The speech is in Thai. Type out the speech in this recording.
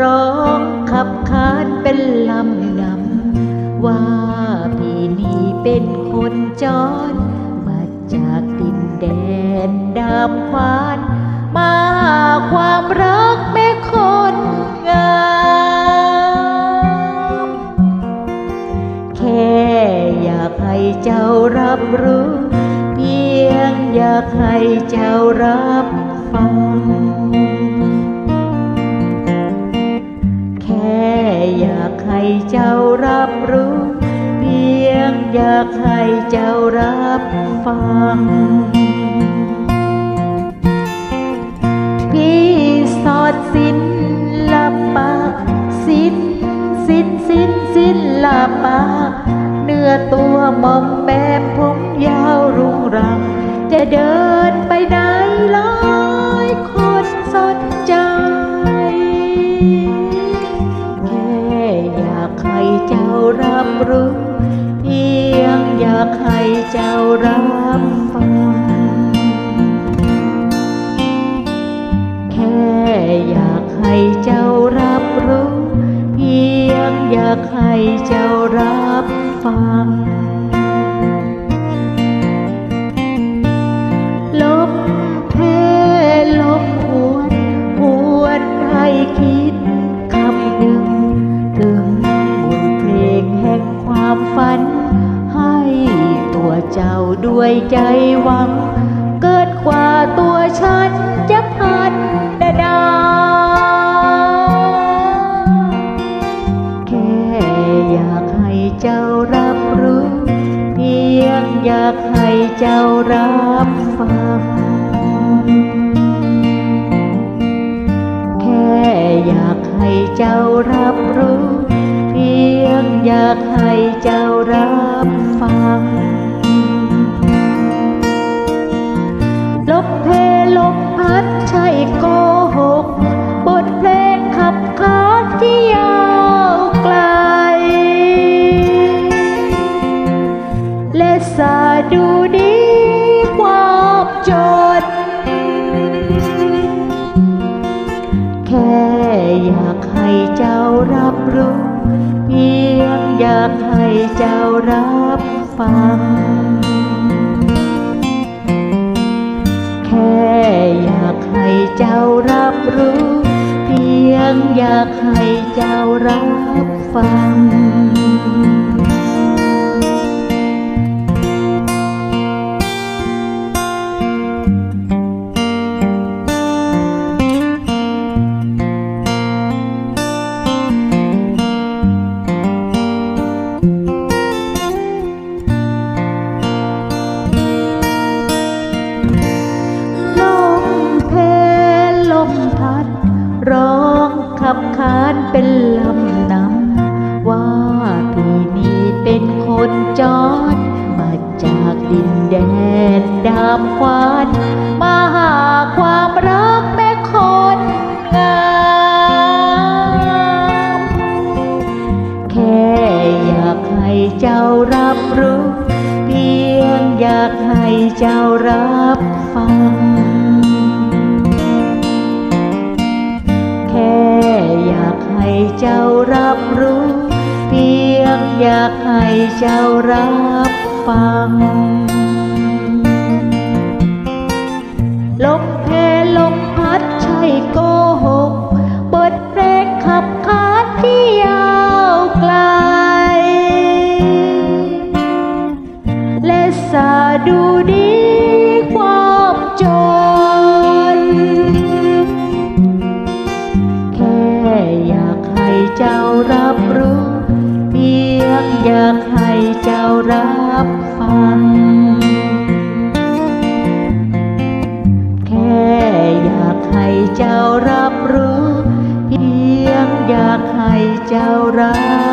ร้องขับคานเป็นลำนำว่าพี่นี่เป็นคนจอนมาจากดินแดนดามควานมาความรักแม่คนงามแค่อยากให้เจ้ารับรู้ เพียงอยากให้เจ้ารับฟังากให้เจ้ารับฟัง พี่สอดสินละปะสินสินสินสินละปะเนื้อตัวมอมแมมผมยาวรุงรัง จะเดินไปไหนากให้เจ้ารับฟัง แค่อยากให้เจ้ารับรู้ เพียงอยากให้เจ้ารับฟัง ด้วยใจหวัง เกิดกว่าตัวฉันจะพันดา แค่อยากให้เจ้ารับรู้ เพียงอยากให้เจ้ารับฟัง แค่อยากให้เจ้ารับรู้ เพียงอยากให้เจ้ารับ และสาดูดีความจน แค่อยากให้เจ้ารับรู้ เพียงอยากให้เจ้ารับฟัง แค่อยากให้เจ้ารับรู้ เพียงอยากให้เจ้ารับฟัง เป็นลำนำว่าพี่นี้เป็นคนจรมาจากดินแดนดามควานมาหาความรักแม่คนงามแค่อยากให้เจ้ารับรู้ เพียงอยากให้เจ้ารับฟัง เจ้ารับรู้ เพียงอยากให้เจ้ารับฟัง ลมเพลลมพัดใช่ก็ อยากให้เจ้ารับฟัง แค่อยากให้เจ้ารับรู้ เพียงอยากให้เจ้ารับ